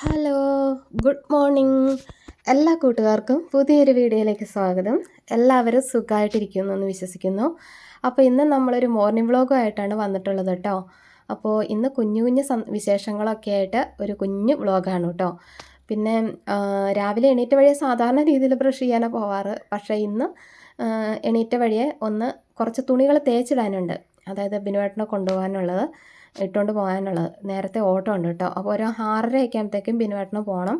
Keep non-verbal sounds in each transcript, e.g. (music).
Hello good morning എല്ലാ കൂട്ടുകാർക്കും പുതിയൊരു വീഡിയോയിലേക്ക് സ്വാഗതം. എല്ലാവരും സുഖമായിട്ടിരിക്കുന്നു എന്ന് വിശ്വസിക്കുന്നു. അപ്പോൾ ഇന്ന് നമ്മളൊരു മോർണിംഗ് വ്ളോഗുമായിട്ടാണ് വന്നിട്ടുള്ളത് കേട്ടോ. അപ്പോൾ ഇന്ന് കുഞ്ഞു കുഞ്ഞു വിശേഷങ്ങളൊക്കെ ആയിട്ട് ഒരു കുഞ്ഞു വ്ളോഗാണ് കേട്ടോ. പിന്നെ രാവിലെ എണീറ്റ വഴിയെ സാധാരണ രീതിയിൽ ബ്രഷ് ചെയ്യാനാണ് പോവാറ്. പക്ഷേ ഇന്ന് എണീറ്റ വഴിയെ ഒന്ന് കുറച്ച് തുണികൾ തേച്ചിടാനുണ്ട്. അതായത് ബിനുവേട്ടനെ കൊണ്ടുപോകാനുള്ളത്. ഇട്ടുകൊണ്ട് പോകാനുള്ളത്. നേരത്തെ ഓട്ടോ ഉണ്ട് കേട്ടോ. അപ്പോൾ ഒരു ആറര ആകുമ്പോഴത്തേക്കും ബിനുവേട്ടന് പോകണം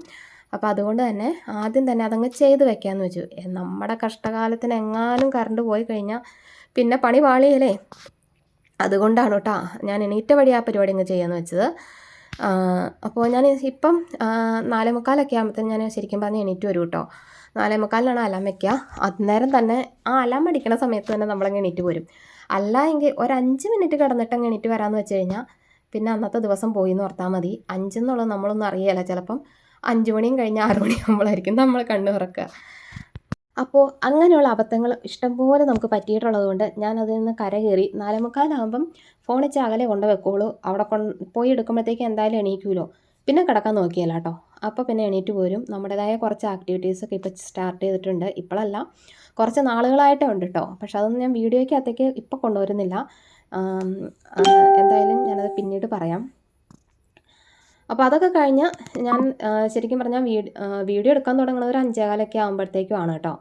അപ്പോൾ അതുകൊണ്ട് തന്നെ ആദ്യം തന്നെ അതങ്ങ് ചെയ്ത് വെക്കാമെന്ന് വെച്ചു. നമ്മുടെ കഷ്ടകാലത്തിന് എങ്ങാനും കറണ്ട് പോയി കഴിഞ്ഞാൽ പിന്നെ പണി പാളിയല്ലേ? അതുകൊണ്ടാണ് കേട്ടോ ഞാൻ എണീറ്റ വഴി ആ പരിപാടി അങ്ങ് ചെയ്യാമെന്ന് വെച്ചത്. അപ്പോൾ ഞാൻ ഇപ്പം നാലേ മുക്കാലൊക്കെ ആകുമ്പോഴത്തേന് ഞാൻ ശരിക്കും പറഞ്ഞ് എണീറ്റ് വരും കേട്ടോ. നാലേ മുക്കാലിനാണ് അലാം വയ്ക്കുക അന്നേരം തന്നെ ആ അലാം അടിക്കണ സമയത്ത് തന്നെ നമ്മളങ്ങ് എണീറ്റ് പോരും. അല്ല എങ്കിൽ ഒരു അഞ്ച് മിനിറ്റ് കിടന്നിട്ട് എണീറ്റ് വരാമെന്ന് വെച്ച് കഴിഞ്ഞാൽ പിന്നെ അന്നത്തെ ദിവസം പോയി എന്ന് ഓർത്താൽ മതി. അഞ്ചെന്നുള്ളത് നമ്മളൊന്നും അറിയില്ല ചിലപ്പം അഞ്ച് മണിയും കഴിഞ്ഞ് ആറ് മണിയാകുമ്പോഴായിരിക്കും നമ്മൾ കണ്ണു തുറക്കുക അപ്പോൾ അങ്ങനെയുള്ള അബദ്ധങ്ങൾ ഇഷ്ടംപോലെ നമുക്ക് പറ്റിയിട്ടുള്ളതുകൊണ്ട് ഞാൻ അതിൽ നിന്ന് കരകയറി നാലേമുക്കാലാകുമ്പം ഫോണിച്ച് അകലെ കൊണ്ട് അവിടെ കൊണ്ട് പോയി എടുക്കുമ്പോഴത്തേക്ക് എന്തായാലും എണീക്കുമല്ലോ പിന്നെ കിടക്കാൻ നോക്കിയല്ല കേട്ടോ അപ്പോൾ പിന്നെ എണീറ്റ് പോരും. നമ്മുടേതായ കുറച്ച് ആക്ടിവിറ്റീസൊക്കെ ഇപ്പോൾ സ്റ്റാർട്ട് ചെയ്തിട്ടുണ്ട്. ഇപ്പോഴല്ല കുറച്ച് നാളുകളായിട്ടേ ഉണ്ട് കേട്ടോ പക്ഷെ അതൊന്നും ഞാൻ വീഡിയോയ്ക്കകത്തേക്ക് ഇപ്പോൾ കൊണ്ടുവരുന്നില്ല. എന്തായാലും ഞാനത് പിന്നീട് പറയാം. അപ്പോൾ അതൊക്കെ കഴിഞ്ഞ് ഞാൻ ശരിക്കും പറഞ്ഞാൽ വീഡ് വീഡിയോ എടുക്കാൻ തുടങ്ങുന്നത് ഒരു അഞ്ചേകാലൊക്കെ ആകുമ്പോഴത്തേക്കും ആണ് കേട്ടോ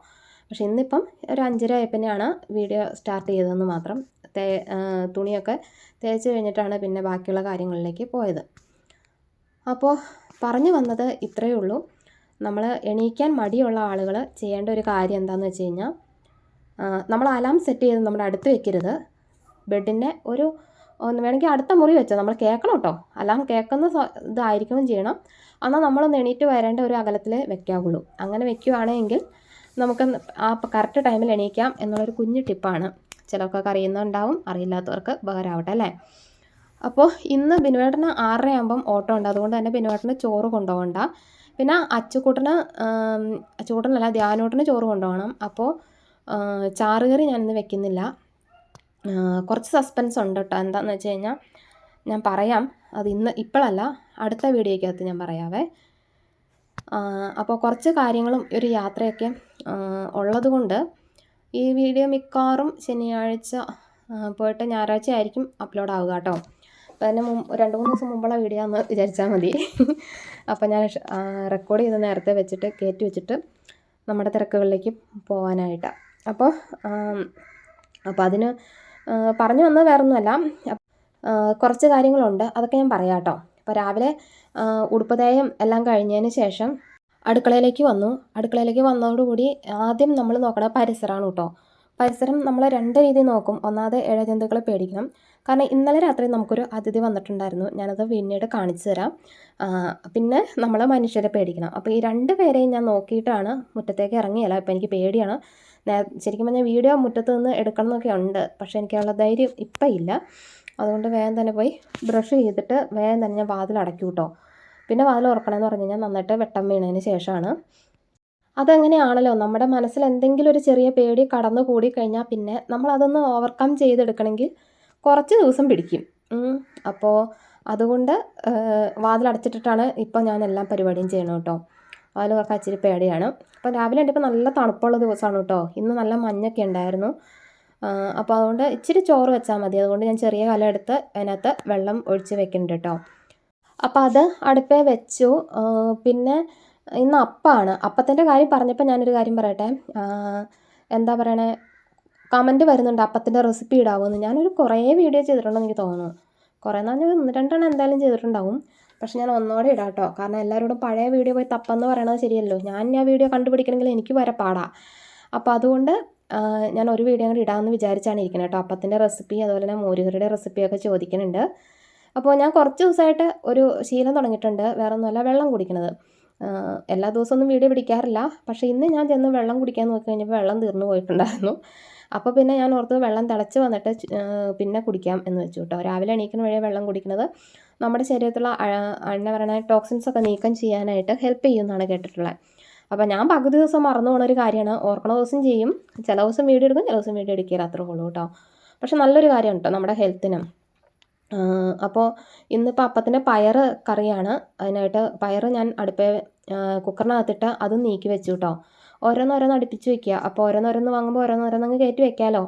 പക്ഷെ ഇന്നിപ്പം ഒരു അഞ്ചര ആയപ്പിനെയാണ് വീഡിയോ സ്റ്റാർട്ട് ചെയ്തതെന്ന് മാത്രം തേ തുണിയൊക്കെ തേച്ച് കഴിഞ്ഞിട്ടാണ് പിന്നെ ബാക്കിയുള്ള കാര്യങ്ങളിലേക്ക് പോയത്. അപ്പോൾ പറഞ്ഞു വന്നത് ഇത്രയേ ഉള്ളൂ. നമ്മൾ എണീക്കാൻ മടിയുള്ള ആളുകൾ ചെയ്യേണ്ട ഒരു കാര്യം എന്താണെന്ന് വെച്ച് കഴിഞ്ഞാൽ നമ്മൾ അലാം സെറ്റ് ചെയ്ത് നമ്മുടെ അടുത്ത് വെക്കരുത്. ബെഡിന്റെ ഒരു ഒന്ന് വേണമെങ്കിൽ അടുത്ത മുറി വെച്ചോ നമ്മൾ കേൾക്കണം കേട്ടോ. അലാം കേൾക്കുന്ന ഇതായിരിക്കണം ചെയ്യണം. എന്നാൽ നമ്മളൊന്ന് എണീറ്റ് വരേണ്ട ഒരു അകലത്തിൽ വെക്കാവുള്ളൂ. അങ്ങനെ വെക്കുകയാണെങ്കിൽ നമുക്ക് ആ കറക്റ്റ് ടൈമിൽ എണീക്കാം എന്നുള്ളൊരു കുഞ്ഞു ടിപ്പാണ് ചിലർക്കൊക്കെ അറിയുന്നുണ്ടാവും അറിയില്ലാത്തവർക്ക് ഉപകാരമാവട്ടെ അല്ലേ? അപ്പോൾ ഇന്ന് ബിനുവേട്ടന് ആറര ആകുമ്പം ഓട്ടോ ഉണ്ട്. അതുകൊണ്ട് തന്നെ ബിനുവേട്ടന് ചോറ് കൊണ്ടുപോകണ്ട. പിന്നെ അച്ചുകൂട്ടന് അച്ചുകൂട്ടനല്ല ധ്യാനൂട്ടന് ചോറ് കൊണ്ടുപോകണം. അപ്പോൾ ചാറുകറി ഞാനിന്ന് വെക്കുന്നില്ല. കുറച്ച് സസ്പെൻസ് ഉണ്ട് കേട്ടോ എന്താണെന്ന് വെച്ച് കഴിഞ്ഞാൽ ഞാൻ പറയാം. അത് ഇന്ന് ഇപ്പോഴല്ല അടുത്ത വീഡിയോയ്ക്കകത്ത് ഞാൻ പറയാവേ. അപ്പോൾ കുറച്ച് കാര്യങ്ങളും ഒരു യാത്രയൊക്കെ ഉള്ളതുകൊണ്ട് ഈ വീഡിയോ മിക്കവാറും ശനിയാഴ്ച പോയിട്ട് ഞായറാഴ്ച ആയിരിക്കും അപ്ലോഡ് ആവുക കേട്ടോ അതിന് മുമ്പ് രണ്ട് മൂന്ന് ദിവസം മുമ്പുള്ള വീഡിയോ എന്ന് വിചാരിച്ചാൽ മതി. അപ്പോൾ ഞാൻ റെക്കോർഡ് ചെയ്ത് നേരത്തെ വെച്ചിട്ട് കയറ്റി വെച്ചിട്ട് നമ്മുടെ തിരക്കുകളിലേക്ക് പോകാനായിട്ടാണ് അപ്പോൾ അപ്പോൾ അതിന് പറഞ്ഞു വന്നത് വേറൊന്നുമല്ല. കുറച്ച് കാര്യങ്ങളുണ്ട്. അതൊക്കെ ഞാൻ പറയാം കേട്ടോ അപ്പോൾ രാവിലെ ഉടുപ്പതേയം എല്ലാം കഴിഞ്ഞതിന് ശേഷം അടുക്കളയിലേക്ക് വന്നു. അടുക്കളയിലേക്ക് വന്നതോടുകൂടി ആദ്യം നമ്മൾ നോക്കണ പരിസരമാണ് കേട്ടോ. പരിസരം നമ്മൾ രണ്ട് രീതിയിൽ നോക്കും. ഒന്നാമത് ഇഴജന്തുക്കളെ പേടിക്കണം. കാരണം ഇന്നലെ രാത്രി നമുക്കൊരു അതിഥി വന്നിട്ടുണ്ടായിരുന്നു. ഞാനത് പിന്നീട് കാണിച്ചു തരാം. പിന്നെ നമ്മൾ മനുഷ്യരെ പേടിക്കണം. അപ്പോൾ ഈ രണ്ട് പേരെയും ഞാൻ നോക്കിയിട്ടാണ് മുറ്റത്തേക്ക് ഇറങ്ങിയല്ല. ഇപ്പോൾ എനിക്ക് പേടിയാണ്. ശരിക്കും പറഞ്ഞാൽ വീഡിയോ മുറ്റത്ത് നിന്ന് എടുക്കണം എന്നൊക്കെ ഉണ്ട്. പക്ഷേ എനിക്കുള്ള ധൈര്യം ഇപ്പം ഇല്ല. അതുകൊണ്ട് വേഗം തന്നെ പോയി ബ്രഷ് ചെയ്തിട്ട് വേഗം തന്നെ ഞാൻ വാതിൽ അടക്കി കേട്ടോ പിന്നെ വാതിൽ ഉറക്കണമെന്ന് പറഞ്ഞു കഴിഞ്ഞാൽ നന്നായിട്ട് വെട്ടം വീണതിന് ശേഷമാണ് അതങ്ങനെയാണല്ലോ നമ്മുടെ മനസ്സിൽ എന്തെങ്കിലും ഒരു ചെറിയ പേടി കടന്നു കൂടി കഴിഞ്ഞാൽ പിന്നെ നമ്മൾ അതൊന്ന് ഓവർകം ചെയ്തെടുക്കണമെങ്കിൽ കുറച്ച് ദിവസം പിടിക്കും. അപ്പോൾ അതുകൊണ്ട് വാതിലടച്ചിട്ടിട്ടാണ് ഇപ്പോൾ ഞാൻ എല്ലാ പരിപാടിയും ചെയ്യണം കേട്ടോ. അതിൽ കുറച്ച് ഇച്ചിരി പേടിയാണ്. അപ്പോൾ രാവിലെ ഉണ്ട് ഇപ്പോൾ നല്ല തണുപ്പുള്ള ദിവസമാണ് കേട്ടോ. ഇന്ന് നല്ല മഞ്ഞൊക്കെ ഉണ്ടായിരുന്നു. അപ്പോൾ അതുകൊണ്ട് ഇച്ചിരി ചോറ് വെച്ചാൽ മതി. അതുകൊണ്ട് ഞാൻ ചെറിയ കല എടുത്ത് അതിനകത്ത് വെള്ളം ഒഴിച്ച് വെക്കുന്നുണ്ട് കേട്ടോ. അപ്പോൾ അത് അടുപ്പേ വെച്ചു. പിന്നെ ഇന്ന് അപ്പമാണ് അപ്പത്തിന്റെ കാര്യം പറഞ്ഞപ്പോൾ ഞാനൊരു കാര്യം പറയട്ടെ. എന്താ പറയണേ? കമന്റ് വരുന്നുണ്ട് അപ്പത്തിന്റെ റെസിപ്പി ഇടാവുമെന്ന് ഞാനൊരു കുറേ വീഡിയോ ചെയ്തിട്ടുണ്ടെന്ന് എനിക്ക് തോന്നുന്നു. കുറേ എന്ന് പറഞ്ഞാൽ ഒന്ന് രണ്ടെണ്ണം എന്തായാലും ചെയ്തിട്ടുണ്ടാവും. പക്ഷെ ഞാൻ ഒന്നോടെ ഇടാട്ടോ കാരണം എല്ലാവരോടും പഴയ വീഡിയോ പോയി തപ്പെന്ന് പറയണത് ശരിയല്ലോ ഞാൻ ആ വീഡിയോ കണ്ടുപിടിക്കണമെങ്കിൽ എനിക്ക് വരെ പാടാ. അപ്പോൾ അതുകൊണ്ട് ഞാൻ ഒരു വീഡിയോ കൂടി ഇടാമെന്ന് വിചാരിച്ചാണ് ഇരിക്കുന്നത് കേട്ടോ. അപ്പത്തിന്റെ റെസിപ്പി അതുപോലെ തന്നെ മോരുകറിയുടെ റെസിപ്പിയൊക്കെ ചോദിക്കുന്നുണ്ട്. അപ്പോൾ ഞാൻ കുറച്ച് ദിവസമായിട്ട് ഒരു ശീലം തുടങ്ങിയിട്ടുണ്ട്. വേറെ ഒന്നുമല്ല വെള്ളം കുടിക്കുന്നത് എല്ലാ ദിവസമൊന്നും വീഡിയോ പിടിക്കാറില്ല. പക്ഷേ ഇന്ന് ഞാൻ ചെന്ന് വെള്ളം കുടിക്കാൻ നോക്കി കഴിഞ്ഞപ്പോൾ വെള്ളം തീർന്നു പോയിട്ടുണ്ടായിരുന്നു. അപ്പോൾ പിന്നെ ഞാൻ ഓർത്ത് വെള്ളം തിളച്ച് വന്നിട്ട് പിന്നെ കുടിക്കാം എന്ന് വെച്ചു കേട്ടോ. രാവിലെ എണീക്കുന്ന വഴിയെ വെള്ളം കുടിക്കുന്നത്. നമ്മുടെ ശരീരത്തിലുള്ള എണ്ണ ടോക്സിൻസ് ഒക്കെ നീക്കം ചെയ്യാനായിട്ട് ഹെൽപ്പ് ചെയ്യുമെന്നാണ് കേട്ടിട്ടുള്ളത് അപ്പോൾ ഞാൻ പകുതി ദിവസം മറന്നു പോണ ഒരു കാര്യമാണ്. ഓർക്കണ ദിവസം ചെയ്യും ചില ദിവസം വീഡിയോ എടുക്കും ചില ദിവസം വീഡിയോ എടുക്കില്ല. അത്രേ ഉള്ളൂ കേട്ടോ. പക്ഷെ നല്ലൊരു കാര്യമാണ് കേട്ടോ നമ്മുടെ ഹെൽത്തിനും അപ്പോൾ ഇന്നിപ്പോൾ അപ്പത്തിന്റെ പയർ കറിയാണ്. അതിനായിട്ട് പയർ ഞാൻ അടുപ്പേ കുക്കറിനകത്തിട്ട് അതും നീക്കി വെച്ചു കേട്ടോ. ഓരോന്നോരോന്ന് അടുപ്പിച്ച് വെക്കുക. അപ്പോൾ ഓരോന്നോരോന്ന് വാങ്ങുമ്പോൾ ഓരോന്നോരോന്നങ്ങ് കയറ്റി വെക്കാമല്ലോ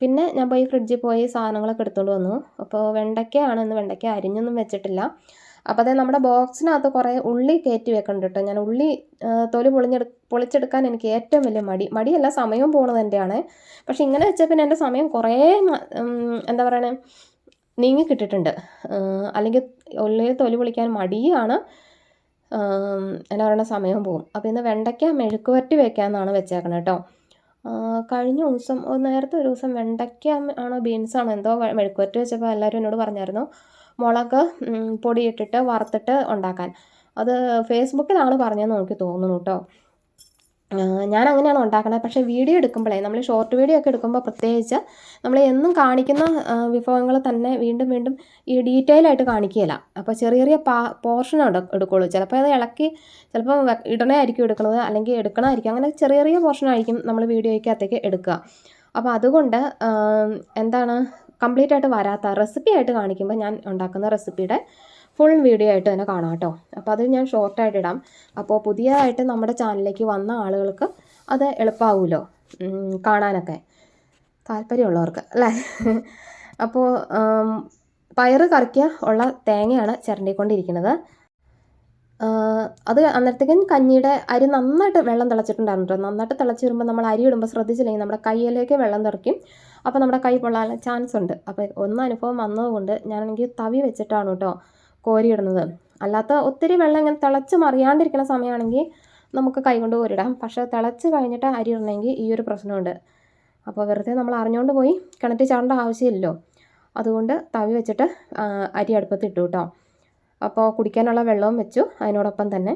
പിന്നെ ഞാൻ പോയി ഫ്രിഡ്ജിൽ പോയി സാധനങ്ങളൊക്കെ എടുത്തുകൊണ്ട് വന്നു. അപ്പോൾ വെണ്ടയ്ക്കയാണ് ഇന്ന് വെണ്ടയ്ക്ക അരിഞ്ഞൊന്നും വെച്ചിട്ടില്ല. അപ്പോൾ അതായത് നമ്മുടെ ബോക്സിനകത്ത് കുറേ ഉള്ളി കയറ്റി വെക്കണ്ട കേട്ടോ ഞാൻ ഉള്ളി തൊലി പൊളിഞ്ഞെടു പൊളിച്ചെടുക്കാൻ എനിക്ക് ഏറ്റവും വലിയ മടി. മടിയല്ല സമയവും പോണത് എന്റെയാണ് പക്ഷേ ഇങ്ങനെ വെച്ചാൽ പിന്നെ എന്റെ സമയം കുറേ എന്താ പറയണേ നീങ്ങി കിട്ടിയിട്ടുണ്ട് അല്ലെങ്കിൽ ഉള്ളി തൊലി പൊളിക്കാൻ മടിയാണ്. എന്നാ പറയുക സമയം പോകും. അപ്പോൾ ഇന്ന് വെണ്ടയ്ക്ക മെഴുക്ക് വരട്ടി വെക്കാമെന്നാണ് വെച്ചേക്കണത് കേട്ടോ കഴിഞ്ഞ ദിവസം നേരത്തെ ഒരു ദിവസം വെണ്ടയ്ക്ക ആണോ ബീൻസ് ആണോ എന്തോ മെഴുക്ക് വരട്ടി വെച്ചപ്പോൾ എല്ലാവരും എന്നോട് പറഞ്ഞായിരുന്നു മുളക് പൊടിയിട്ടിട്ട് വറുത്തിട്ട് ഉണ്ടാക്കാൻ. അത് ഫേസ്ബുക്കിലാണ് പറഞ്ഞതെന്ന് എനിക്ക് തോന്നുന്നു കേട്ടോ ഞാൻ അങ്ങനെയാണ് ഉണ്ടാക്കുന്നത് പക്ഷേ വീഡിയോ എടുക്കുമ്പോഴേ നമ്മൾ ഷോർട്ട് വീഡിയോ ഒക്കെ എടുക്കുമ്പോൾ പ്രത്യേകിച്ച് നമ്മൾ എന്നും കാണിക്കുന്ന വിഭവങ്ങൾ തന്നെ വീണ്ടും വീണ്ടും ഈ ഡീറ്റെയിൽ ആയിട്ട് കാണിക്കുകയില്ല. അപ്പോൾ ചെറിയ ചെറിയ പാ പോർഷൻ എടുക്കുള്ളൂ. ചിലപ്പോൾ അത് ഇളക്കി ചിലപ്പോൾ ഇടണേ ആയിരിക്കും എടുക്കുന്നത് അല്ലെങ്കിൽ എടുക്കണമായിരിക്കും. അങ്ങനെ ചെറിയ ചെറിയ പോർഷൻ ആയിരിക്കും നമ്മൾ വീഡിയോയ്ക്കകത്തേക്ക് എടുക്കുക. അപ്പോൾ അതുകൊണ്ട് എന്താണ് കംപ്ലീറ്റ് ആയിട്ട് വരാത്ത റെസിപ്പി ആയിട്ട് കാണിക്കുമ്പോൾ ഞാൻ ഉണ്ടാക്കുന്ന റെസിപ്പിയുടെ ഫുൾ വീഡിയോ ആയിട്ട് തന്നെ കാണാം കേട്ടോ. അപ്പോൾ അത് ഞാൻ ഷോർട്ടായിട്ട് ഇടാം. അപ്പോൾ പുതിയതായിട്ട് നമ്മുടെ ചാനലിലേക്ക് വന്ന ആളുകൾക്ക് അത് എളുപ്പമാവുമല്ലോ കാണാനൊക്കെ. താല്പര്യമുള്ളവർക്ക് അല്ലേ? (laughs) അപ്പോൾ പയറ് കറിക്ക് ഉള്ള തേങ്ങയാണ് ചിരണ്ടിക്കൊണ്ടിരിക്കുന്നത്. അത് അന്നേരത്തേക്കും കഞ്ഞിയുടെ അരി നന്നായിട്ട് വെള്ളം തിളച്ചിട്ടുണ്ടായിരുന്നു കേട്ടോ. നന്നായിട്ട് തിളച്ച് വരുമ്പോൾ നമ്മൾ അരി ഇടുമ്പോൾ ശ്രദ്ധിച്ചില്ലെങ്കിൽ നമ്മുടെ കയ്യിലേക്ക് വെള്ളം തെറിക്കും. അപ്പോൾ നമ്മുടെ കൈ പൊള്ളാൻ ചാൻസ് ഉണ്ട്. അപ്പോൾ ഒന്ന് അനുഭവം വന്നതുകൊണ്ട് ഞാനാണെങ്കിൽ തവി വെച്ചിട്ടാണ് കേട്ടോ കോരിയിടുന്നത്. അല്ലാത്ത ഒത്തിരി വെള്ളം ഇങ്ങനെ തിളച്ച് മറിയാണ്ടിരിക്കുന്ന സമയമാണെങ്കിൽ നമുക്ക് കൈകൊണ്ട് കോരിടാം പക്ഷേ തിളച്ച് കഴിഞ്ഞിട്ട് അരി ഇടണമെങ്കിൽ ഈ ഒരു പ്രശ്നമുണ്ട്. അപ്പോൾ വെറുതെ നമ്മൾ അറിഞ്ഞുകൊണ്ട് പോയി കിണറ്റിൽ ചാടേണ്ട ആവശ്യമില്ലല്ലോ. അതുകൊണ്ട് തവി വെച്ചിട്ട് അരി അടുപ്പത്ത് ഇട്ടു കേട്ടോ. അപ്പോൾ കുടിക്കാനുള്ള വെള്ളവും വെച്ചു അതിനോടൊപ്പം തന്നെ.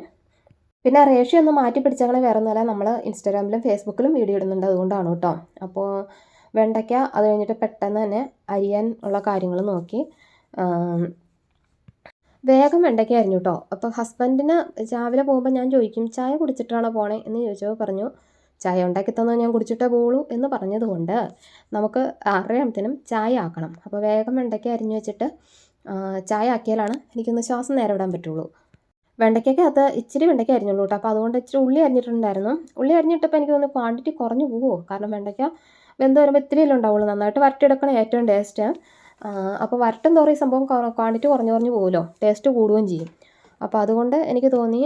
പിന്നെ റേഷ്യോ ഒന്ന് മാറ്റി പിടിച്ചങ്ങനെ വേറെ ഒന്നുമല്ല. നമ്മൾ ഇൻസ്റ്റാഗ്രാമിലും ഫേസ്ബുക്കിലും വീഡിയോ ഇടുന്നുണ്ട് അതുകൊണ്ടാണ് കേട്ടോ. അപ്പോൾ വെണ്ടയ്ക്ക അത് കഴിഞ്ഞിട്ട് പെട്ടെന്ന് തന്നെ അരിയാൻ ഉള്ള കാര്യങ്ങൾ നോക്കി. വേഗം വെണ്ടയ്ക്ക കേട്ടോ അപ്പോൾ ഹസ്ബൻഡിന് രാവിലെ പോകുമ്പോൾ ഞാൻ ചോദിക്കും ചായ കുടിച്ചിട്ടാണോ പോണേ? എന്ന് ചോദിച്ചപ്പോൾ പറഞ്ഞു ചായ ഉണ്ടാക്കി തന്നാൽ ഞാൻ കുടിച്ചിട്ടേ പോളൂ എന്ന് പറഞ്ഞതുകൊണ്ട് നമുക്ക് ആറരയാകുമ്പത്തേനും ചായ ആക്കണം. അപ്പോൾ വേഗം വെണ്ടയ്ക്ക അരിഞ്ഞു വെച്ചിട്ട് ചായ ആക്കിയാലാണ് എനിക്കൊന്ന് ശ്വാസം നേരെ വിടാൻ പറ്റുള്ളൂ. വെണ്ടയ്ക്കകത്ത് ഇച്ചിരി വെണ്ടയ്ക്ക അരിഞ്ഞുള്ളൂ കേട്ടോ അപ്പോൾ അതുകൊണ്ട് ഇച്ചിരി ഉള്ളി അരിഞ്ഞിട്ടുണ്ടായിരുന്നു. ഉള്ളി അരിഞ്ഞിട്ടപ്പോൾ എനിക്ക് തോന്നുന്നു ക്വാണ്ടിറ്റി കുറഞ്ഞു പോകുമോ കാരണം വെണ്ടയ്ക്ക വെന്ത് വരുമ്പോൾ ഇത്തിരിയല്ലേ ഉണ്ടാവുള്ളൂ. നന്നായിട്ട് വരട്ടിയെടുക്കണം ഏറ്റവും ടേസ്റ്റ് അപ്പോൾ വരട്ടും തോറും ഈ സംഭവം ക്വാണ്ടിറ്റി കുറഞ്ഞു കുറഞ്ഞു പോകുമല്ലോ ടേസ്റ്റ് കൂടുകയും ചെയ്യും. അപ്പോൾ അതുകൊണ്ട് എനിക്ക് തോന്നി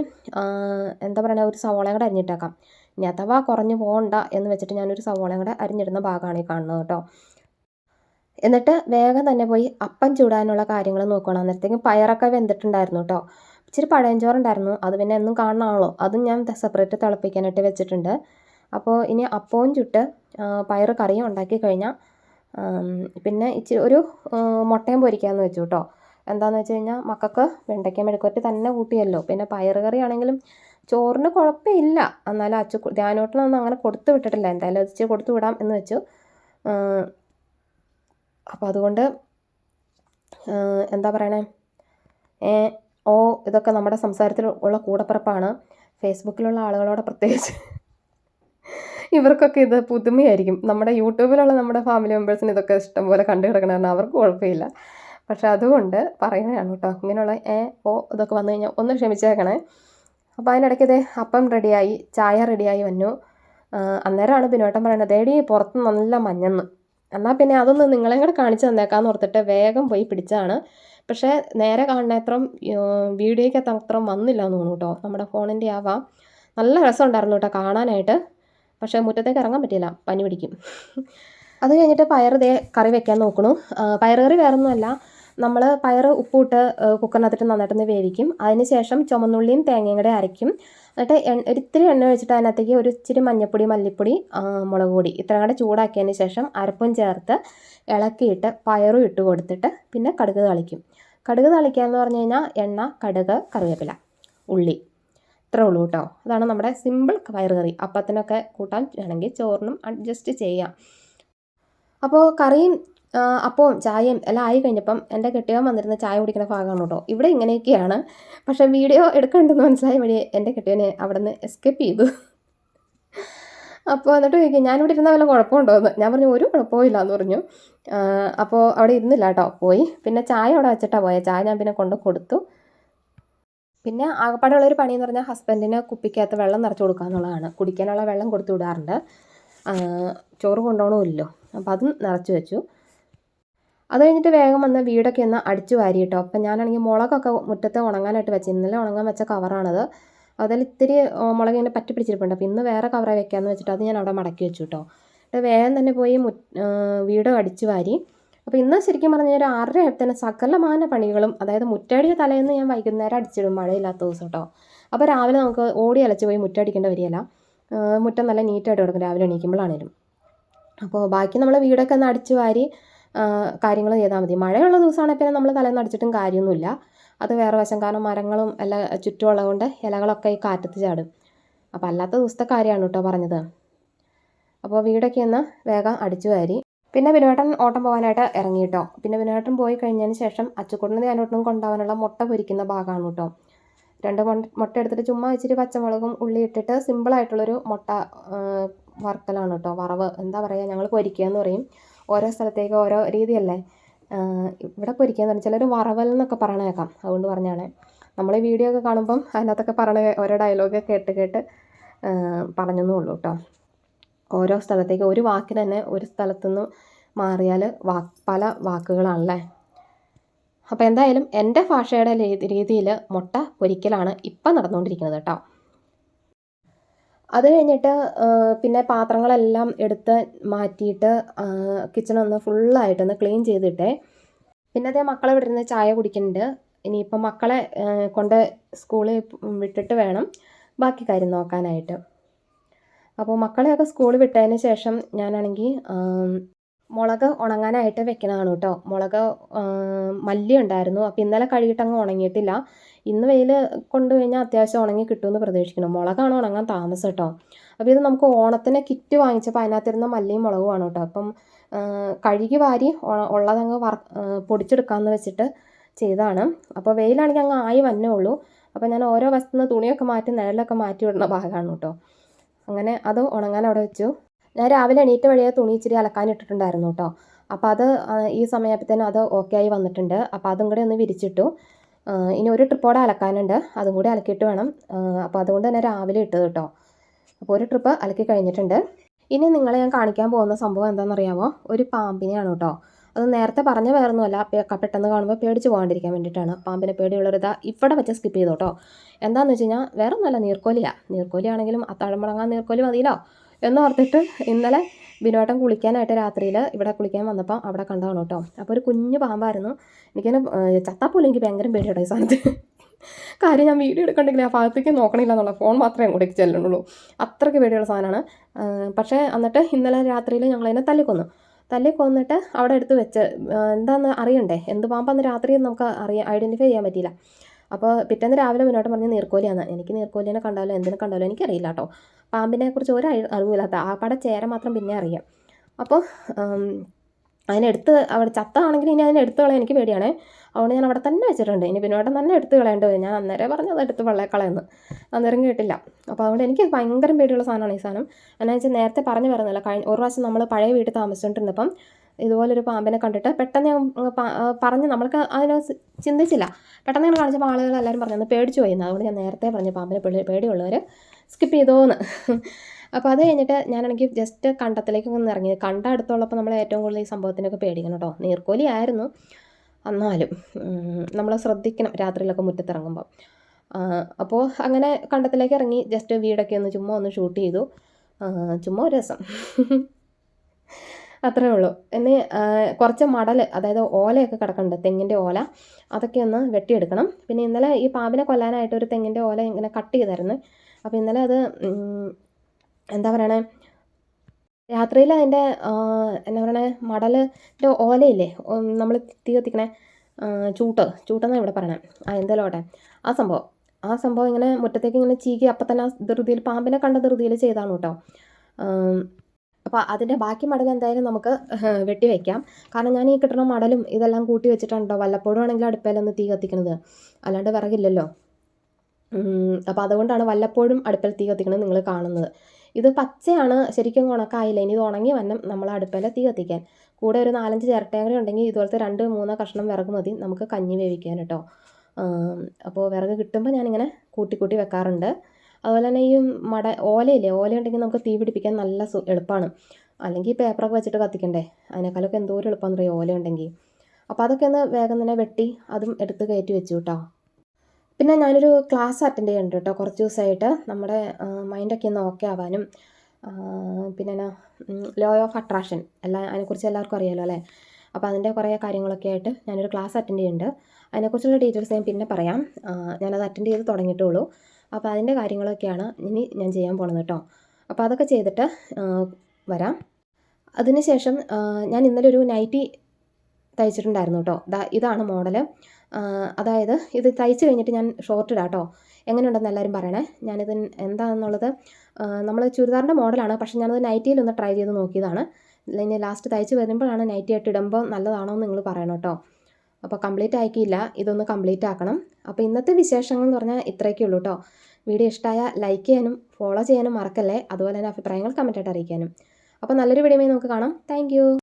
എന്താ പറയുക ഒരു സവോളയും കൂടെ അരിഞ്ഞിട്ടേക്കാം. ഇനി അഥവാ കുറഞ്ഞു പോകണ്ട എന്ന് വെച്ചിട്ട് ഞാനൊരു സവോളയും കൂടെ അരിഞ്ഞിടുന്ന ഭാഗമാണ് ഈ കാണുന്നത് കേട്ടോ. എന്നിട്ട് വേഗം തന്നെ പോയി അപ്പം ചൂടാനുള്ള കാര്യങ്ങൾ നോക്കണം. അന്നേരത്തേക്കും പയറൊക്കെ വെന്തിട്ടുണ്ടായിരുന്നു കേട്ടോ. ഇച്ചിരി പഴയഞ്ചോറുണ്ടായിരുന്നു. അത് പിന്നെ എന്നും കാണണമാണല്ലോ. അതും ഞാൻ സെപ്പറേറ്റ് തിളപ്പിക്കാനായിട്ട് വെച്ചിട്ടുണ്ട്. അപ്പോൾ ഇനി അപ്പവും ചുട്ട് പയർ കറിയും ഉണ്ടാക്കി കഴിഞ്ഞാൽ പിന്നെ ഇച്ചിരി ഒരു മുട്ടയും പൊരിക്കാമെന്ന് വെച്ചു കേട്ടോ എന്താണെന്ന് വെച്ച് കഴിഞ്ഞാൽ മക്കൾക്ക് വെണ്ടയ്ക്ക മെഴുക്കുവരട്ടി തന്നെ കൂട്ടിയല്ലോ. പിന്നെ പയർ ആണെങ്കിലും ചോറിന് കുഴപ്പമില്ല എന്നാലും അച്ചു ധ്യാനോട്ടനൊന്നും അങ്ങനെ കൊടുത്തു വിട്ടിട്ടില്ല. എന്തായാലും അത് കൊടുത്തു വിടാം എന്ന് വെച്ചു. അപ്പോൾ അതുകൊണ്ട് എന്താ പറയണേ? ഏ ഓ ഇതൊക്കെ നമ്മുടെ സംസാരത്തിൽ ഉള്ള കൂടപ്പിറപ്പാണ്. ഫേസ്ബുക്കിലുള്ള ആളുകളോട് പ്രത്യേകിച്ച് ഇവർക്കൊക്കെ ഇത് പുതുമയായിരിക്കും. നമ്മുടെ യൂട്യൂബിലുള്ള നമ്മുടെ ഫാമിലി മെമ്പേഴ്സിന് ഇതൊക്കെ ഇഷ്ടംപോലെ കണ്ടു കിടക്കണമെന്ന് അവർക്ക് കുഴപ്പമില്ല. പക്ഷെ അതുകൊണ്ട് പറയുന്നതാണ് കേട്ടോ ഇങ്ങനെയുള്ള ഏ ഓ ഇതൊക്കെ വന്നു കഴിഞ്ഞാൽ ഒന്ന് ക്ഷമിച്ചേക്കണേ. അപ്പോൾ അതിനിടയ്ക്ക് ഇതേ അപ്പം റെഡിയായി ചായ റെഡിയായി വന്നു. അന്നേരമാണ് പിന്നോട്ടം പറയുന്നത് ഏടി പുറത്ത് നല്ല മഞ്ഞെന്ന്. എന്നാൽ പിന്നെ അതൊന്ന് നിങ്ങളെ കൂടെ കാണിച്ചു തന്നേക്കാന്ന് ഓർത്തിട്ട് വേഗം പോയി പിടിച്ചതാണ്. പക്ഷേ നേരെ കാണുന്ന വീഡിയോയ്ക്ക് അത്ര വന്നില്ല എന്ന് തോന്നുന്നു കേട്ടോ. നമ്മുടെ ഫോണിന്റെ ആവാം നല്ല രസമുണ്ടായിരുന്നു കേട്ടോ കാണാനായിട്ട്. പക്ഷേ മുറ്റത്തേക്ക് ഇറങ്ങാൻ പറ്റില്ല പനി പിടിക്കും. അത് കഴിഞ്ഞിട്ട് പയർ ദേ കറി വെക്കാൻ നോക്കണു. പയർ കറി വേറൊന്നുമല്ല. നമ്മൾ പയർ ഉപ്പിട്ട് കുക്കറിനകത്തിട്ട് നന്നായിട്ടൊന്ന് വേവിക്കും. അതിന് ശേഷം ചുമന്നുള്ളിയും തേങ്ങയും കൂടെ അരയ്ക്കും. എന്നിട്ട് ഒരിത്തിരി എണ്ണ വെച്ചിട്ട് അതിനകത്തേക്ക് ഒരു ഇച്ചിരി മഞ്ഞപ്പൊടി മല്ലിപ്പൊടി മുളക് പൊടി ഇത്രയും കൂടെ ചൂടാക്കിയതിന് ശേഷം അരപ്പും ചേർത്ത് ഇളക്കിയിട്ട് പയറും ഇട്ട് കൊടുത്തിട്ട് പിന്നെ കടുക് തളിക്കും. കടുക് തളിക്കുക എന്ന് പറഞ്ഞു കഴിഞ്ഞാൽ എണ്ണ കടുക് കറിവേപ്പില ഉള്ളി. ഇത്രേ ഉള്ളൂ കേട്ടോ. അതാണ് നമ്മുടെ സിമ്പിൾ പയർ കറി. അപ്പത്തിനൊക്കെ കൂട്ടാൻ വേണമെങ്കിൽ ചോറിനും അഡ്ജസ്റ്റ് ചെയ്യാം. അപ്പോൾ കറിയും അപ്പവും ചായയും എല്ലാം ആയി കഴിഞ്ഞപ്പം എന്റെ കെട്ടിയവൻ വന്നിരുന്ന ചായ കുടിക്കുന്ന ഭാഗമാണ് കേട്ടോ. ഇവിടെ ഇങ്ങനെയൊക്കെയാണ്. പക്ഷേ വീഡിയോ എടുക്കണ്ടെന്ന് മനസ്സിലായ വഴി എന്റെ കെട്ടിയവനെ അവിടെ നിന്ന് എസ്കേപ്പ് ചെയ്തു. അപ്പോൾ എന്നിട്ട് ചോദിക്കും ഞാനിവിടെ ഇരുന്ന വല്ല കുഴപ്പമുണ്ടോ? എന്ന്. ഞാൻ പറഞ്ഞു ഒരു കുഴപ്പവും ഇല്ല എന്ന് പറഞ്ഞു അപ്പോൾ അവിടെ ഇരുന്നില്ല കേട്ടോ പോയി. പിന്നെ ചായ അവിടെ വെച്ചിട്ടാണ് പോയത് ചായ ഞാൻ പിന്നെ കൊണ്ട് കൊടുത്തു. പിന്നെ ആകപ്പാടുള്ളൊരു പണി എന്ന് പറഞ്ഞാൽ ഹസ്ബൻഡിന് കുപ്പിക്കകത്ത് വെള്ളം നിറച്ച് കൊടുക്കുക എന്നുള്ളതാണ് കുടിക്കാനുള്ള വെള്ളം കൊടുത്തു വിടാറുണ്ട്. ചോറ് കൊണ്ടുപോകണമില്ലല്ലോ അപ്പോൾ അതും നിറച്ച് വെച്ചു. അത് കഴിഞ്ഞിട്ട് വേഗം വന്ന് വീടൊക്കെ ഒന്ന് അടിച്ചു വാരി കേട്ടോ അപ്പം ഞാനാണെങ്കിൽ മുളകൊക്കെ മുറ്റത്ത് ഉണങ്ങാനായിട്ട് വെച്ചു ഇന്നലെ ഉണങ്ങാൻ വെച്ച കവറാണത്. അതിൽ ഇത്തിരി മുളക് ഇങ്ങനെ പറ്റി പിടിച്ചിരിപ്പുണ്ട്. അപ്പോൾ ഇന്ന് വേറെ കവറായി വെക്കാമെന്ന് വെച്ചിട്ട് അത് ഞാൻ അവിടെ മടക്കി വെച്ചു കേട്ടോ വേഗം തന്നെ പോയി വീട് അടിച്ചു വാരി. അപ്പോൾ ഇന്ന് ശരിക്കും പറഞ്ഞാൽ ഒരു ആറര തന്നെ സകലമാന പണികളും അതായത് മുറ്റടിയ തലേന്ന് ഞാൻ വൈകുന്നേരം അടിച്ചിടും മഴയില്ലാത്ത ദിവസം കേട്ടോ അപ്പോൾ രാവിലെ നമുക്ക് ഓടി അലച്ച് പോയി മുറ്റടിക്കേണ്ട വരികയില്ല മുറ്റം നല്ല നീറ്റായിട്ട് കിടക്കും. രാവിലെ എണീക്കുമ്പോഴാണേലും. അപ്പോൾ ബാക്കി നമ്മൾ വീടൊക്കെ ഒന്ന് അടിച്ച് വാരി കാര്യങ്ങൾ ചെയ്താൽ മതി. മഴയുള്ള ദിവസമാണെങ്കിൽ പിന്നെ നമ്മൾ തലേന്ന് അടിച്ചിട്ടും കാര്യമൊന്നുമില്ല. അത് വേറെ വശം. കാരണം മരങ്ങളും എല്ലാ ചുറ്റുമുള്ളത് കൊണ്ട് ഇലകളൊക്കെ ഈ കാറ്റത്ത് ചാടും. അപ്പോൾ അല്ലാത്ത ദിവസത്തെ കാര്യമാണ് കേട്ടോ പറഞ്ഞത്. അപ്പോൾ വീടൊക്കെ ഒന്ന് വേഗം അടിച്ചു വാരി. പിന്നെ വിനോട്ടൻ ഓട്ടം പോകാനായിട്ട് ഇറങ്ങി കേട്ടോ പിന്നെ വിനോട്ടൻ പോയി കഴിഞ്ഞതിന് ശേഷം അച്ചുക്കുട്ടനും ഞാനോട്ടനും കൊണ്ടുപോകാനുള്ള മുട്ട പൊരിക്കുന്ന ഭാഗമാണ് കേട്ടോ. രണ്ട് മുട്ട എടുത്തിട്ട് ചുമ്മാ ഇച്ചിരി പച്ചമുളകും ഉള്ളി ഇട്ടിട്ട് സിമ്പിളായിട്ടുള്ളൊരു മുട്ട വറുക്കലാണ് കേട്ടോ. വറവ് എന്താ പറയുക ഞങ്ങൾ പൊരിക്കുക എന്ന് പറയും. ഓരോ സ്ഥലത്തേക്ക് ഓരോ രീതിയല്ലേ. ഇവിടെ പൊരിക്കുക എന്ന് പറഞ്ഞാൽ ചിലർ വറവൽ എന്നൊക്കെ പറയണേക്കാം. അതുകൊണ്ട് പറഞ്ഞാണ്. നമ്മൾ വീഡിയോ ഒക്കെ കാണുമ്പം അതിനകത്തൊക്കെ പറയണ ഓരോ ഡയലോഗ് കേട്ട് കേട്ട് പറഞ്ഞെന്നേ ഉള്ളൂ കേട്ടോ. ഓരോ സ്ഥലത്തേക്ക് ഒരു വാക്കിന് തന്നെ ഒരു സ്ഥലത്തു നിന്ന് മാറിയാൽ വാ പല വാക്കുകളാണല്ലേ? അപ്പോൾ എന്തായാലും എന്റെ ഭാഷയുടെ രീതിയിൽ മുട്ട പൊരിക്കലാണ് ഇപ്പം നടന്നുകൊണ്ടിരിക്കുന്നത് കേട്ടോ. അത് കഴിഞ്ഞിട്ട് പിന്നെ പാത്രങ്ങളെല്ലാം എടുത്ത് മാറ്റിയിട്ട് കിച്ചണൊന്ന് ഫുള്ളായിട്ടൊന്ന് ക്ലീൻ ചെയ്തിട്ടേ പിന്നെ അതേ മക്കളെ വിടുന്ന ചായ കുടിക്കുന്നുണ്ട്. ഇനിയിപ്പം മക്കളെ കൊണ്ട് സ്കൂളിൽ വിട്ടിട്ട് വേണം ബാക്കി കാര്യം നോക്കാനായിട്ട്. അപ്പോൾ മക്കളെയൊക്കെ സ്കൂൾ വിട്ടതിന് ശേഷം ഞാനാണെങ്കിൽ മുളക് ഉണങ്ങാനായിട്ട് വെക്കണതാണ് കേട്ടോ മുളക് മല്ലി ഉണ്ടായിരുന്നു. അപ്പോൾ ഇന്നലെ കഴുകിയിട്ട് അങ്ങ് ഉണങ്ങിയിട്ടില്ല. ഇന്ന് വെയിൽ കൊണ്ടു കഴിഞ്ഞാൽ അത്യാവശ്യം ഉണങ്ങി കിട്ടുമെന്ന് പ്രതീക്ഷിക്കണം മുളകാണ് ഉണങ്ങാൻ താമസം കേട്ടോ അപ്പോൾ ഇത് നമുക്ക് ഓണത്തിന് കിറ്റ് വാങ്ങിച്ചപ്പോൾ അതിനകത്തിരുന്ന മല്ലിയും മുളകുമാണ് കേട്ടോ അപ്പം കഴുകി വാരി ഉള്ളതങ്ങ് വറ പൊടിച്ചെടുക്കാമെന്ന് വെച്ചിട്ട് ചെയ്താണ്. അപ്പോൾ വെയിലാണെങ്കിൽ അങ്ങ് ആയി വന്നേ ഉള്ളൂ. അപ്പോൾ ഞാൻ ഓരോ വശത്തുനിന്ന് തുണിയൊക്കെ മാറ്റി നിഴലൊക്കെ മാറ്റി വിടുന്ന ഭാഗമാണ് കേട്ടോ അങ്ങനെ അത് ഉണങ്ങാൻ അവിടെ വെച്ചു. ഞാൻ രാവിലെ എണീറ്റ വഴിയെ തുണി ഇച്ചിരി അലക്കാൻ ഇട്ടിട്ടുണ്ടായിരുന്നു കേട്ടോ. അപ്പോൾ അത് ഈ സമയത്തേനും അത് ഓക്കെ ആയി വന്നിട്ടുണ്ട്. അപ്പോൾ അതും കൂടി ഒന്ന് വിരിച്ചിട്ടു. ഇനി ഒരു ട്രിപ്പോടെ അലക്കാനുണ്ട്. അതും കൂടി അലക്കിയിട്ട് വേണം. അപ്പോൾ അതുകൊണ്ട് തന്നെ രാവിലെ ഇട്ടത് കേട്ടോ. അപ്പോൾ ഒരു ട്രിപ്പ് അലക്കി കഴിഞ്ഞിട്ടുണ്ട്. ഇനി നിങ്ങളെ ഞാൻ കാണിക്കാൻ പോകുന്ന സംഭവം എന്താണെന്നറിയാമോ ഒരു പാമ്പിനെയാണ് കേട്ടോ. അത് നേരത്തെ പറഞ്ഞ വേറൊന്നുമല്ല. പെട്ടെന്ന് കാണുമ്പോൾ പേടിച്ച് പോകാണ്ടിരിക്കാൻ വേണ്ടിയിട്ടാണ്. പാമ്പിനെ പേടിയുള്ളൊരിതാ ഇവിടെ വെച്ച് സ്കിപ്പ് ചെയ്തു കേട്ടോ. എന്താണെന്ന് വെച്ച് കഴിഞ്ഞാൽ വേറെ ഒന്നുമല്ല നീർക്കോലിയാണ് നീർക്കോലിയാണെങ്കിലും അത്താഴം മുടങ്ങാൻ നീർക്കോലി മതിയല്ലോ എന്ന് ഓർത്തിട്ട് ഇന്നലെ ബിനോട്ടം കുളിക്കാനായിട്ട് രാത്രിയിൽ ഇവിടെ കുളിക്കാൻ വന്നപ്പോൾ അവിടെ കണ്ടതാണ് കേട്ടോ. അപ്പോൾ ഒരു കുഞ്ഞു പാമ്പായിരുന്നു. എനിക്കതിനെ ചത്താപ്പോലും എനിക്ക് ഭയങ്കര പേടിയുണ്ടോ ഈ സാധനത്ത്. കാര്യം ഞാൻ വീഡിയോ എടുക്കണ്ടെങ്കിൽ ആ ഭാഗത്തേക്ക് നോക്കണില്ല എന്നുള്ള ഫോൺ മാത്രമേ അങ്ങോട്ടേക്ക് ചെല്ലുള്ളൂ അത്രയ്ക്ക് പേടിയുള്ള സാധനമാണ്. പക്ഷേ എന്നിട്ട് ഇന്നലെ രാത്രിയിൽ ഞങ്ങളതിനെ തല്ലിക്കൊന്നു. തല്ലിക്കൊന്നിട്ട് അവിടെ എടുത്ത് വെച്ച് എന്താന്ന് അറിയണ്ടേ? എന്ത് പാമ്പാന്ന് രാത്രി നമുക്ക് അറിയാം ഐഡന്റിഫൈ ചെയ്യാൻ പറ്റിയില്ല. അപ്പോൾ പിറ്റേന്ന് രാവിലെ മുന്നോട്ട് പറഞ്ഞ് നീർക്കോലിയാണ് എനിക്ക് നീർക്കോലിനെ കണ്ടാലോ എന്തിനെ കണ്ടാലോ എനിക്കറിയില്ല കേട്ടോ. പാമ്പിനെ കുറിച്ച് ഒരു അറി- അറിവില്ലാത്ത ആ പട ചേര മാത്രം പിന്നെ അറിയാം. അപ്പോൾ അതിനെടുത്ത് അവിടെ ചത്താണെങ്കിൽ ഇനി അതിനെടുത്തോളാം എനിക്ക് പേടിയാണേ. അതുകൊണ്ട് ഞാൻ അവിടെ തന്നെ വെച്ചിട്ടുണ്ട്. ഇനി പിന്നെ പിന്നോട്ടം തന്നെ എടുത്ത് കളയേണ്ടി വരും. ഞാൻ അന്നേരം പറഞ്ഞത് അത് എടുത്ത് വെള്ളയെ കളയുന്നു. അന്നേരം കേട്ടില്ല. അപ്പോൾ അതുകൊണ്ട് എനിക്ക് ഭയങ്കര പേടിയുള്ള സാധനമാണ് ഈ സാധനം. എന്നാ വെച്ചാൽ നേരത്തെ പറഞ്ഞു പറയുന്നില്ല കഴിഞ്ഞ ഒരു പ്രാവശ്യം നമ്മൾ പഴയ വീട്ടിൽ താമസിച്ചുകൊണ്ടിരുന്നപ്പം ഇതുപോലൊരു പാമ്പിനെ കണ്ടിട്ട് പെട്ടെന്ന് ഞാൻ പറഞ്ഞു. നമ്മൾക്ക് അതിനെ ചിന്തിച്ചില്ല. പെട്ടെന്ന് ഞാൻ കാണിച്ചപ്പോൾ ആളുകൾ എല്ലാവരും പറഞ്ഞു "ഒന്ന് പേടിച്ചു പോയിരുന്നു അതുകൊണ്ട് ഞാൻ നേരത്തെ പറഞ്ഞു പാമ്പിനെ പേടി പേടിയുള്ളവർ സ്കിപ്പ് ചെയ്തോന്ന്. അപ്പോൾ അത് കഴിഞ്ഞിട്ട് ഞാനാണെങ്കിൽ ജസ്റ്റ് കണ്ടത്തിലേക്ക് ഒന്ന് ഇറങ്ങി. കണ്ട അടുത്തുള്ളപ്പോൾ നമ്മൾ ഏറ്റവും കൂടുതൽ ഈ സംഭവത്തിനൊക്കെ പേടിക്കണം കേട്ടോ. നീർക്കോലി ആയിരുന്നു. എന്നാലും നമ്മൾ ശ്രദ്ധിക്കണം രാത്രിയിലൊക്കെ മുറ്റത്തിറങ്ങുമ്പോൾ അപ്പോൾ അങ്ങനെ കണ്ടത്തിലേക്ക് ഇറങ്ങി ജസ്റ്റ് വീടൊക്കെ ഒന്ന് ചുമ്മാ ഒന്ന് ഷൂട്ട് ചെയ്തു. ചുമ്മാ ഒരു രസം. അത്രേ ഉള്ളൂ. എന്നെ കുറച്ച് മടൽ അതായത് ഓലയൊക്കെ കിടക്കുന്നുണ്ട് തെങ്ങിന്റെ ഓല അതൊക്കെ ഒന്ന് വെട്ടിയെടുക്കണം. പിന്നെ ഇന്നലെ ഈ പാമ്പിനെ കൊല്ലാനായിട്ട് ഒരു തെങ്ങിന്റെ ഓല ഇങ്ങനെ കട്ട് ചെയ്തായിരുന്നു. അപ്പോൾ ഇന്നലെ അത് എന്താ പറയണേ? രാത്രിയിൽ അതിന്റെ എന്താ പറയണേ മടലിന്റെ ഓലയില്ലേ നമ്മൾ തീ കത്തിക്കണ ചൂട്ട് ചൂട്ടെന്നാണ് ഇവിടെ പറയണേ ആ എന്തായാലും ആ സംഭവം ആ സംഭവം ഇങ്ങനെ മുറ്റത്തേക്ക് ഇങ്ങനെ ചീകി അപ്പം തന്നെ ആ ധൃതിയിൽ പാമ്പിനെ കണ്ട ധൃതിയിൽ ചെയ്താണ് കേട്ടോ അപ്പോൾ അതിന്റെ ബാക്കി മടൽ എന്തായാലും നമുക്ക് വെട്ടി വയ്ക്കാം കാരണം ഞാൻ ഈ കിട്ടുന്ന മടലും ഇതെല്ലാം കൂട്ടി വെച്ചിട്ടുണ്ടോ വല്ലപ്പോഴും ആണെങ്കിൽ അടുപ്പയിലൊന്ന് തീ കത്തിക്കണത്. അല്ലാണ്ട് വിറകില്ലല്ലോ. അപ്പോൾ അതുകൊണ്ടാണ് വല്ലപ്പോഴും അടുപ്പിൽ തീ കത്തിക്കണത് നിങ്ങൾ കാണുന്നത്. ഇത് പച്ചയാണ് ശരിക്കും ഉണക്കായില്ല. ഇനി ഇത് ഉണങ്ങി വന്നം നമ്മൾ അടുപ്പിൽ തീ കത്തിക്കാൻ. കൂടെ ഒരു നാലഞ്ച് ചിരട്ടയും ഉണ്ടെങ്കിൽ ഇതുപോലത്തെ രണ്ട് മൂന്നോ കഷ്ണം വിറക് മതി. നമുക്ക് കഞ്ഞി വേവിക്കാൻ കേട്ടോ. അപ്പോൾ വിറക് കിട്ടുമ്പോൾ ഞാനിങ്ങനെ കൂട്ടി കൂട്ടി വെക്കാറുണ്ട്. അതുപോലെ തന്നെ ഈ മട ഓലയില്ലേ? ഓല ഉണ്ടെങ്കിൽ നമുക്ക് തീ പിടിപ്പിക്കാൻ നല്ല സു എളുപ്പമാണ് അല്ലെങ്കിൽ പേപ്പറൊക്കെ വെച്ചിട്ട് കത്തിക്കണ്ടേ? അതിനേക്കാളൊക്കെ എന്തോരം എളുപ്പമെന്ന് പറയും ഓല ഉണ്ടെങ്കിൽ. അപ്പോൾ അതൊക്കെ ഒന്ന് വേഗം തന്നെ വെട്ടി അതും എടുത്ത് കയറ്റി വെച്ചു കേട്ടോ. പിന്നെ ഞാനൊരു ക്ലാസ് അറ്റൻഡ് ചെയ്യുന്നുണ്ട് കേട്ടോ കുറച്ച് ദിവസമായിട്ട് നമ്മുടെ മൈൻഡൊക്കെ ഒന്ന് ഓക്കെ ആവാനും പിന്നെ ലോ ഓഫ് അട്രാക്ഷൻ എല്ലാ അതിനെക്കുറിച്ച് എല്ലാവർക്കും അറിയാലോ അല്ലേ? അപ്പോൾ അതിന്റെ കുറേ കാര്യങ്ങളൊക്കെ ആയിട്ട് ഞാനൊരു ക്ലാസ് അറ്റൻഡ് ചെയ്യുന്നുണ്ട് അതിനെക്കുറിച്ചുള്ള ഡീറ്റെയിൽസ് ഞാൻ പിന്നെ പറയാം. ഞാനത് അറ്റൻഡ് ചെയ്ത് തുടങ്ങിയിട്ടുള്ളൂ. അപ്പോൾ അതിന്റെ കാര്യങ്ങളൊക്കെയാണ് ഇനി ഞാൻ ചെയ്യാൻ പോകുന്നത് കേട്ടോ അപ്പോൾ അതൊക്കെ ചെയ്തിട്ട് വരാം. അതിനുശേഷം ഞാൻ ഇന്നലെ ഒരു നൈറ്റി തയ്ച്ചിട്ടുണ്ടായിരുന്നു കേട്ടോ ഇതാണ് മോഡൽ അതായത് ഇത് തയ്ച്ച് കഴിഞ്ഞിട്ട് ഞാൻ ഷോർട്ട് ഇടാം കേട്ടോ എങ്ങനെയുണ്ടെന്ന് എല്ലാവരും പറയണേ. ഞാനിത് എന്താണെന്നുള്ളത് നമ്മൾ ചുരിദാറിന്റെ മോഡലാണ് പക്ഷേ ഞാനത് നൈറ്റിയിൽ ഒന്ന് ട്രൈ ചെയ്ത് നോക്കിയതാണ്. ഇനി ലാസ്റ്റ് തയ്ച്ച് വരുമ്പോഴാണ് നൈറ്റി ആയിട്ട് ഇടുമ്പോൾ നല്ലതാണോ എന്ന് നിങ്ങൾ പറയണം കേട്ടോ. അപ്പോൾ കംപ്ലീറ്റ് ആക്കിയില്ല ഇതൊന്ന് കംപ്ലീറ്റ് ആക്കണം. അപ്പോൾ ഇന്നത്തെ വിശേഷങ്ങൾ എന്ന് പറഞ്ഞാൽ ഇത്രയൊക്കെ ഉള്ളൂ കേട്ടോ. വീഡിയോ ഇഷ്ടമായ ലൈക്ക് ചെയ്യാനും ഫോളോ ചെയ്യാനും മറക്കല്ലേ? അതുപോലെ തന്നെ അഭിപ്രായങ്ങൾ കമന്റായിട്ട് അറിയിക്കാനും. അപ്പോൾ നല്ലൊരു വീഡിയോ നമുക്ക് കാണാം. താങ്ക്